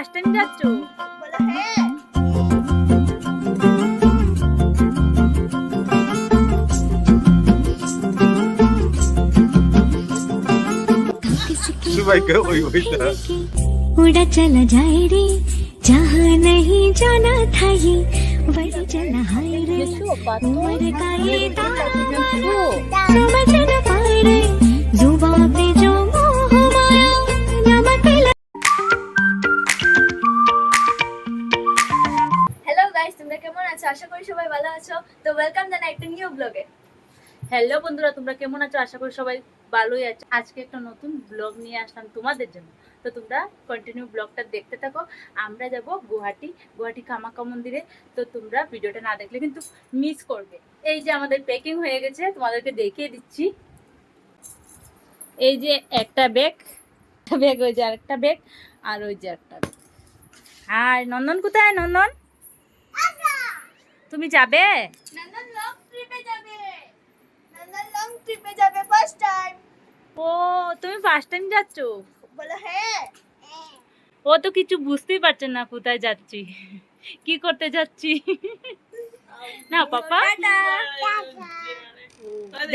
First time যাচ্ছ বলো হ্যাঁ सुबह का वही वही था उड़ा चला जाए रे जहाँ नहीं जाना था ये वही चला हाय रे उम्र का ये तारा समझ বন্ধুরা, তোমরা কেমন আছো? আশা করি সবাই ভালোই আছো। আজকে একটা নতুন ব্লগ নিয়ে আসলাম তোমাদের জন্য। তো তোমরা কন্টিনিউ ব্লগটা দেখতে থাকো। আমরা যাব গুয়াহাটি গুয়াহাটি কামাখ্যা মন্দিরে। তো তোমরা ভিডিওটা না দেখলে কিন্তু মিস করবে। এই যে আমাদের প্যাকিং হয়ে গেছে, তোমাদেরকে দেখিয়ে দিচ্ছি। এই যে একটা ব্যাগ ব্যাগ ওই যে আরেকটা ব্যাগ আর ওই যে একটা ব্যাগ আর নন্দন কোথায়? নন্দন? তুমি যাবে? নন্দন লং ট্রিপে যাবে নন্দন লং ট্রিপে যাবে ফার্স্ট টাইম ও ফার্স্ট টাইম যাচ্ছ বলো হ্যাঁ ও তো কিছু বুঝতেই পারছে না কোথায় যাচ্ছি কি করতে যাচ্ছি না পাপা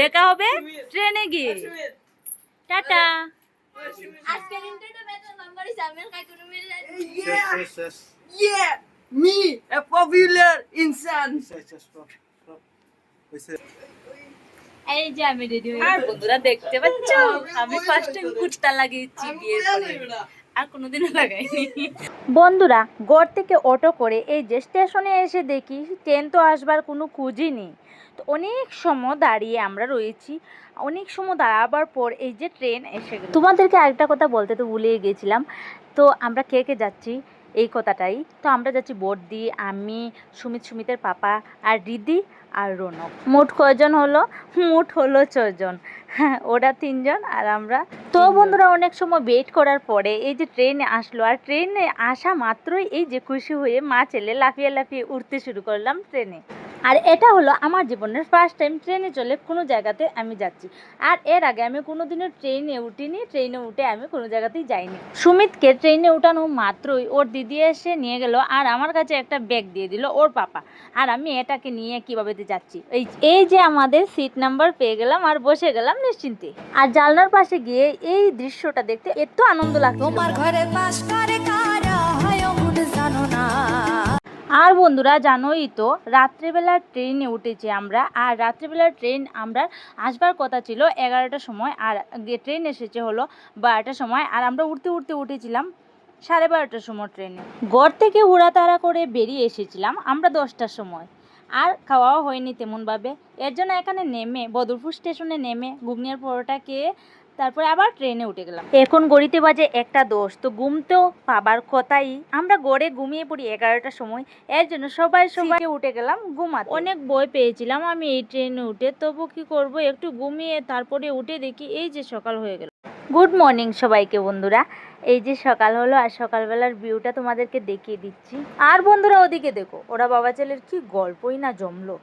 দেখা হবে ট্রেনে গিয়ে টাটা আজকের ইন্টারনেটে নাম্বার আমির মিল Yes, yes, yes. Yeah, me, a popular insan. এই যে আমি রেডি হয়ে আর বন্ধুরা দেখতে পাচ্ছ? আমি ফার্স্ট টাইম কুর্তা লাগিয়েছি বিয়ের পরে। আর কোনোদিনও লাগাইনি। বন্ধুরা গড় থেকে অটো করে এই যে স্টেশনে এসে দেখি ট্রেন তো আসবার কোনো খুঁজই নেই। তো অনেক সময় দাঁড়িয়ে আমরা রয়েছি অনেক সময় দাঁড়াবার পর এই যে ট্রেন এসে গেল। তোমাদেরকে আরেকটা কথা বলতে তো ভুলে গেছিলাম। তো আমরা কে কে যাচ্ছি? এই কথাটাই। তো আমরা যাচ্ছি বর্দি আমি সুমিত সুমিতের পাপা আর রিদি আর রোনক। মোট কয়জন হলো? মোট হলো ছজন হ্যাঁ ওরা তিনজন আর আমরা তো বন্ধুরা অনেক সময় বেট করার পরে এই যে ট্রেনে আসলো আর ট্রেনে আসা মাত্রই এই যে খুশি হয়ে মা ছেলে লাফিয়ে লাফিয়ে উঠতে শুরু করলাম ট্রেনে আর এটা হলো আমার জীবনের ফার্স্ট টাইম ট্রেনে চলে কোনো জায়গাতে আমি যাচ্ছি। আর এর আগে আমি কোনোদিনও ট্রেনে উঠিনি, ট্রেনে উঠে আমি কোনো জায়গাতেই যাইনি। সুমিতকে ট্রেনে উঠানো মাত্রই ওর দিদি এসে নিয়ে গেল আর আমার কাছে একটা ব্যাগ দিয়ে দিল ওর পাপা। আর আমি এটাকে নিয়ে কীভাবে যাচ্ছি? এই এই যে আমাদের সিট নাম্বার পেয়ে গেলাম আর বসে গেলাম নিশ্চিন্তে। আর জানলার পাশে গিয়ে এই দৃশ্যটা দেখতে এত আনন্দ লাগতো তোমার ঘরে বাস কারা আর বন্ধুরা জানোই তো রাত্রেবেলা ট্রেনে উঠেছি আমরা, আর রাত্রেবেলা ট্রেন আমরা আসবার কথা ছিল এগারোটার সময়, আর ট্রেন এসেছে হলো বারোটার সময়, আর আমরা উঠতে উঠতে উঠেছিলাম সাড়ে বারোটার সময় ট্রেনে গড় থেকে উড়াতাড়া করে বেরিয়ে এসেছিলাম আমরা দশটার সময়, আর খাওয়াও হয়নি তেমনভাবে। এর জন্য এখানে নেমে, বদরপুর স্টেশনে নেমে, ঘুগনিয়ার পরোটা খেয়ে তারপরে আবার ট্রেনে উঠে গেলাম। এখন গড়িতে বাজে একটা দোষ তো ঘুমতেও পাবার কথাই। আমরা গড়ে ঘুমিয়ে পড়ি এগারোটার সময়। এর জন্য সবাই সবাই উঠে গেলাম ঘুমাতে। অনেক বই পেয়েছিলাম আমি এই ট্রেনে উঠে। তবু কি করব? একটু ঘুমিয়ে তারপরে উঠে দেখি এই যে সকাল হয়ে গেল। গুড মর্নিং সবাইকে বন্ধুরা। এই যে সকাল হলো আর সকালবেলার ভিউটা তোমাদেরকে দেখিয়ে দিচ্ছি। আর বন্ধুরা ওদিকে দেখো ওরা বাবা ছেলের কি গল্পই না জমলো।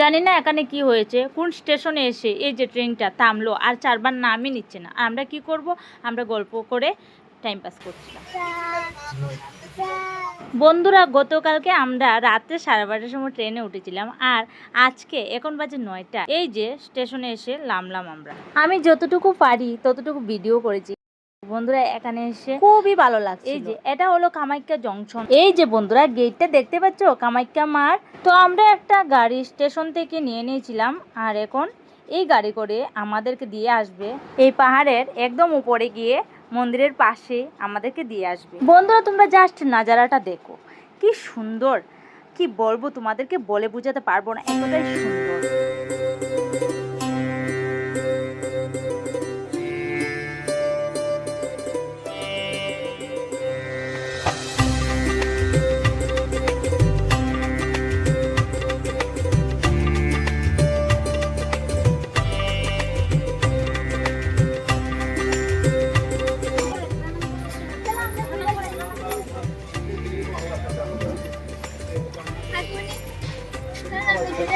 জানি না এখানে কি হয়েছে, কোন স্টেশনে এসে এই যে ট্রেনটা থামলো আর চারবার নামই নিচ্ছে না। আমরা কি করব? আমরা গল্প করে টাইম পাস করছিলাম। বন্ধুরা গতকালকে আমরা রাত্রে সাড়ে বারোটার সময় ট্রেনে উঠেছিলাম আর আজকে এখন বাজে নয়টা। এই যে স্টেশনে এসে নামলাম আমরা। আমি যতটুকু পারি ততটুকু ভিডিও করেছি। বন্ধুরা এখানে এসে খুবই ভালো লাগছে এই যে এটা হলো কামাখ্যা জংশন। এই যে বন্ধুরা গেটটা দেখতে পাচ্ছ? কামাখ্যা মার। তো আমরা একটা গাড়ি স্টেশন থেকে নিয়ে নিয়েছিলাম আর এখন এই গাড়ি করে আমাদেরকে দিয়ে আসবে। এই পাহাড়ের একদম উপরে গিয়ে মন্দিরের পাশে আমাদেরকে দিয়ে আসবে। বন্ধুরা, তোমরা জাস্ট নাজারাটা দেখো। কি সুন্দর, কি বলব তোমাদেরকে বলে বোঝাতে পারব না, এতটাই সুন্দর।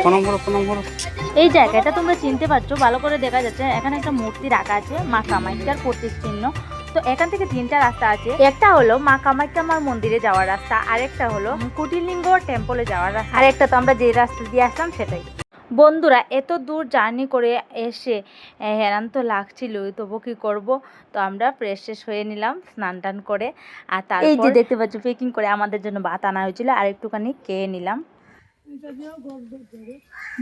প্রণাম করো প্রণাম করো এই জায়গাটা তোমরা চিনতে পারছ ভালো করে দেখা যাচ্ছে। এখানে একটা মূর্তি রাখা আছে মা কামাখ্যার প্রতীক চিহ্ন। তো এখান থেকে তিনটা রাস্তা আছে। একটা হলো মা কামাখ্যা মার মন্দিরে যাওয়ার রাস্তা আরেকটা হলো কুটিলিঙ্গ টেম্পলে যাওয়ার রাস্তা। আরেকটা তো আমরা যে রাস্তা দিয়ে আসলাম সেটাই। বন্ধুরা এত দূর জার্নি করে এসে হেরান তো লাগছিল তবু কি করব? তো আমরা ফ্রেশ শেষ হয়ে নিলাম স্নান টান করে। আর তারপর এই যে দেখতে পাচ্ছ পেকিং করে আমাদের জন্য ভাত আনা হয়েছিল আর একটুখানি খেয়ে নিলাম।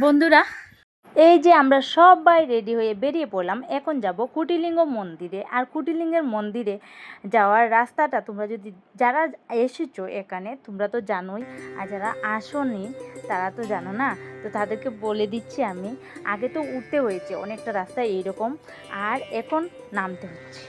বন্ধুরা, এই যে আমরা সবাই রেডি হয়ে বেরিয়ে পড়লাম, এখন যাব কুটিলিঙ্গ মন্দিরে। আর কুটিলিঙ্গের মন্দিরে যাওয়ার রাস্তাটা তোমরা যদি, যারা এসেছ এখানে, তোমরা তো জানোই, আর যারা আসোনি, তারা তো জানো না, তো তাদেরকে বলে দিচ্ছি আমি, আগে তো উঠতে হয়েছে, অনেকটা রাস্তা এইরকম, আর এখন নামতে হচ্ছে।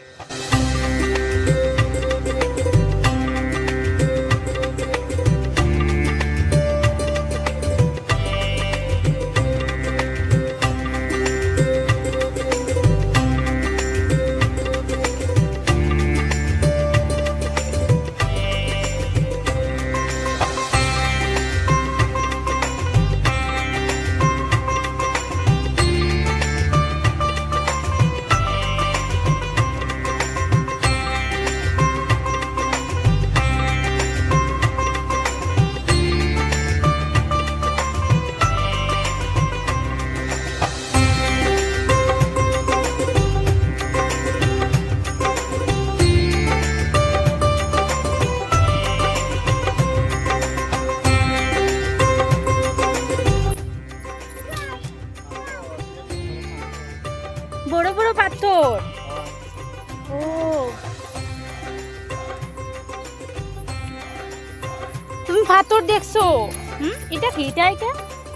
এটা এটা?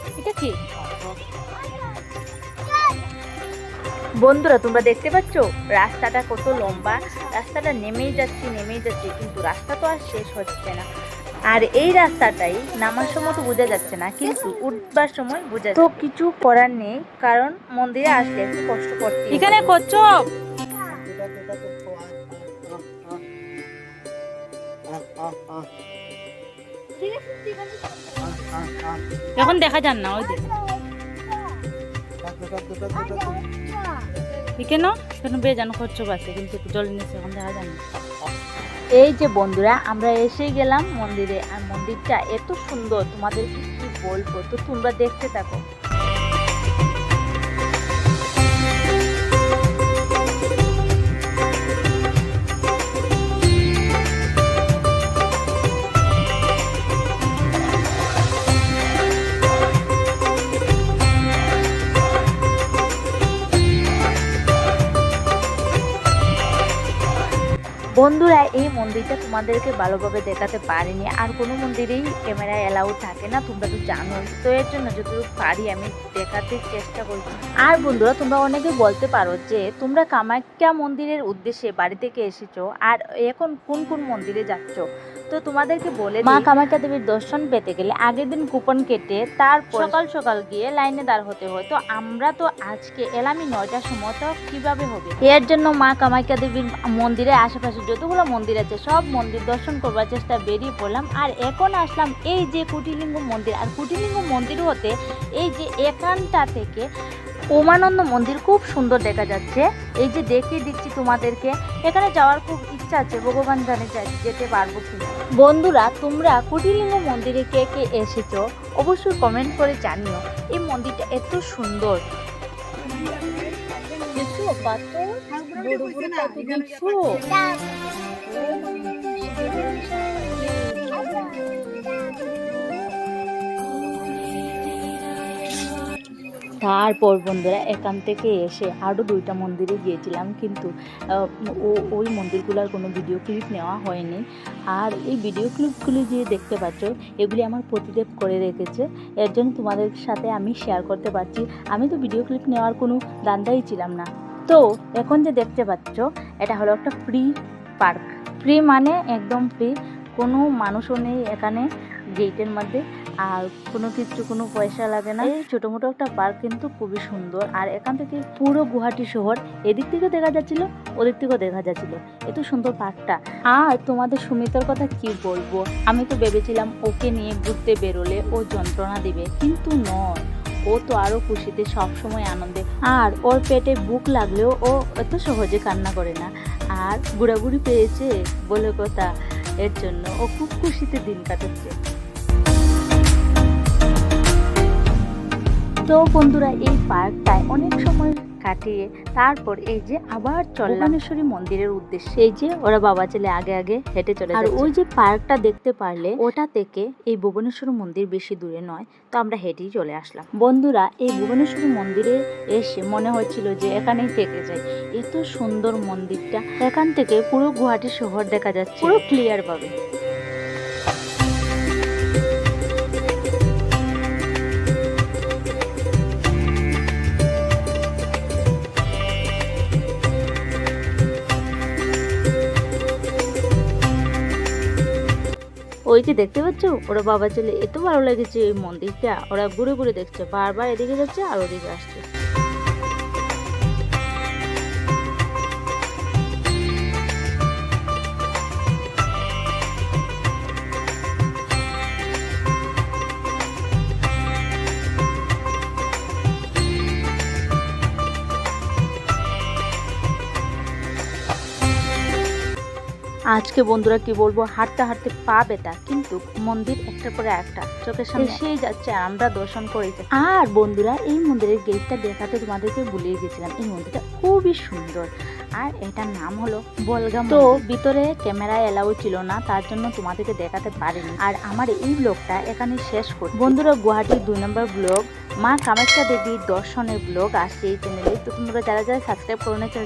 এটা এটা কি? বন্ধুরা তোমরা দেখতে পাচ্ছ? রাস্তাটা কত লম্বা। রাস্তাটা নেমেই যাচ্ছে নেমেই যাচ্ছে কিন্তু রাস্তা তো আর শেষ হচ্ছে না। আর এই রাস্তাটাই নামার সময় তো বোঝা যাচ্ছে না কিন্তু উঠবার সময় বোঝা তো কিছু করার নেই কারণ মন্দিরে আসলে একটু কষ্ট করতে এখানে আছে ঠিক আছে এখন দেখা যান না, ওই কেন? খরচ কিন্তু জল এখন দেখা যান না। এই যে বন্ধুরা, আমরা এসে গেলাম মন্দিরে, আর মন্দিরটা এত সুন্দর তোমাদের কি বলব? তো তোমরা দেখতে থাকো। বন্ধুরা, এই মন্দিরটা তোমাদেরকে ভালোভাবে দেখাতে পারিনি। আর কোনো মন্দিরেই ক্যামেরা অ্যালাউড থাকে না, তোমরা তো জানো তো এর জন্য যতটুকু পারি, আমি দেখাতে চেষ্টা করছি আর বন্ধুরা, তোমরা অনেকে বলতে পারো যে, তোমরা কামাখ্যা মন্দিরের উদ্দেশ্যে বাড়ি থেকে এসেছ, আর এখন কোন কোন মন্দিরে যাচ্ছ? তো তোমাদেরকে বলে মা কামাখ্যা দেবীর দর্শন পেতে গেলে আগের দিন কুপন কেটে তারপর সকাল সকাল গিয়ে লাইনে দাঁড় হতে হয়। তো আমরা তো আজকে এলামই নয়টার সময় তো কীভাবে হবে? এর জন্য মা কামাখ্যা দেবীর মন্দিরের আশেপাশে যতগুলো মন্দির আছে সব মন্দির দর্শন করবার চেষ্টা বেরিয়ে পড়লাম। আর এখন আসলাম এই যে কুটিলিঙ্গ মন্দির। আর কুটিলিঙ্গ মন্দির হতে এই যে এখানটা থেকে উমানন্দ মন্দির খুব সুন্দর দেখা যাচ্ছে। এই যে দেখিয়ে দিচ্ছি তোমাদেরকে এখানে যাওয়ার খুব ইচ্ছা আছে ভগবান জানে যেতে পারব কি বন্ধুরা তোমরা কুটিলিঙ্গ মন্দিরে কে কে এসেছ অবশ্যই কমেন্ট করে জানিও এই মন্দিরটা এত সুন্দর। দেখছ বড় বড় তারপর বন্ধুরা, এখান থেকে এসে আরও দুইটা মন্দিরে গিয়েছিলাম, কিন্তু ও- ওই মন্দিরগুলোর কোনো ভিডিও ক্লিপ নেওয়া হয়নি। আর এই ভিডিও ক্লিপগুলি যে দেখতে পাচ্ছ, এগুলি আমার প্রতিদেব করে রেখেছে। এর জন্য তোমাদের সাথে আমি শেয়ার করতে পারছি। আমি তো ভিডিও ক্লিপ নেওয়ার কোনো দান্দাই ছিলাম না। তো, এখন যে দেখতে পাচ্ছ, এটা হলো একটা ফ্রি পার্ক ফ্রি মানে একদম ফ্রি কোনো মানুষও নেই এখানে গেটের মধ্যে। আর কোনো কিছু, কোনো পয়সা লাগে না। এই ছোটো মোটো একটা পার্ক কিন্তু খুবই সুন্দর। আর এখান থেকে পুরো গুয়াহাটি শহর, এদিক থেকেও দেখা যাচ্ছিল, ওদিক থেকেও দেখা যাচ্ছিল। এত সুন্দর পার্কটা। আর তোমাদের সুমিতার কথা কি বলব? আমি তো ভেবেছিলাম ওকে নিয়ে ঘুরতে বেরোলে ও যন্ত্রণা দিবে, কিন্তু নয়। ও তো আরও খুশিতে সবসময় আনন্দে। আর ওর পেটে বুক লাগলেও ও এত সহজে কান্না করে না। আর ঘোরাঘুরি পেয়েছে বলে কথা। এর জন্য ও খুব খুশিতে দিন কাটাচ্ছে। তো বন্ধুরা এই পার্কটায় অনেক সময় কাটিয়ে তারপর এই যে আবার চল্লামেশ্বরী মন্দিরের উদ্দেশ্যে। এই যে ওরা বাবা ছেলে আগে আগে হেঁটে চলে আর ওই যে পার্কটা দেখতে পারলে ওটা থেকে এই ভুবনেশ্বর মন্দির বেশি দূরে নয় তো আমরা হেঁটেই চলে আসলাম। বন্ধুরা এই ভুবনেশ্বরী মন্দিরে এসে মনে হচ্ছিল যে এখানেই থেকে যাই। এত সুন্দর মন্দিরটা। এখান থেকে পুরো গুয়াহাটি শহর দেখা যাচ্ছে। পুরো ক্লিয়ার পাবে যে দেখতে পাচ্ছ, ওরা বাবা ছেলে এত ভালো লেগেছে এই মন্দিরটা। ওরা ঘুরে ঘুরে দেখছে, বারবার এদিকে যাচ্ছে আর ওদিকে আসছে। আজকে বন্ধুরা কি বলব হাঁটতে হাঁটতে পা বেতা কিন্তু মন্দির একটার পরে একটা চোখের সামনে এসেই যাচ্ছে আমরা দর্শন করেই যাচ্ছি। আর বন্ধুরা এই মন্দিরের গেটটা দেখাতে তোমাদেরকে ভুলিয়ে গেছিলাম এই মন্দিরটা খুবই সুন্দর। আর এটার নাম হলো বলগাম তো ভিতরে ক্যামেরা এলাও ছিল না তার জন্য তোমাদেরকে দেখাতে পারিনি। আর আমার এই ব্লগটা এখানে শেষ করি বন্ধুরা গুয়াহাটির দুই নম্বর ব্লগ মা কামাখ্যা দেবীর দর্শনের ব্লগ আসছে এই চ্যানেলে তো তোমরা যারা যারা সাবস্ক্রাইব করে নিয়েছো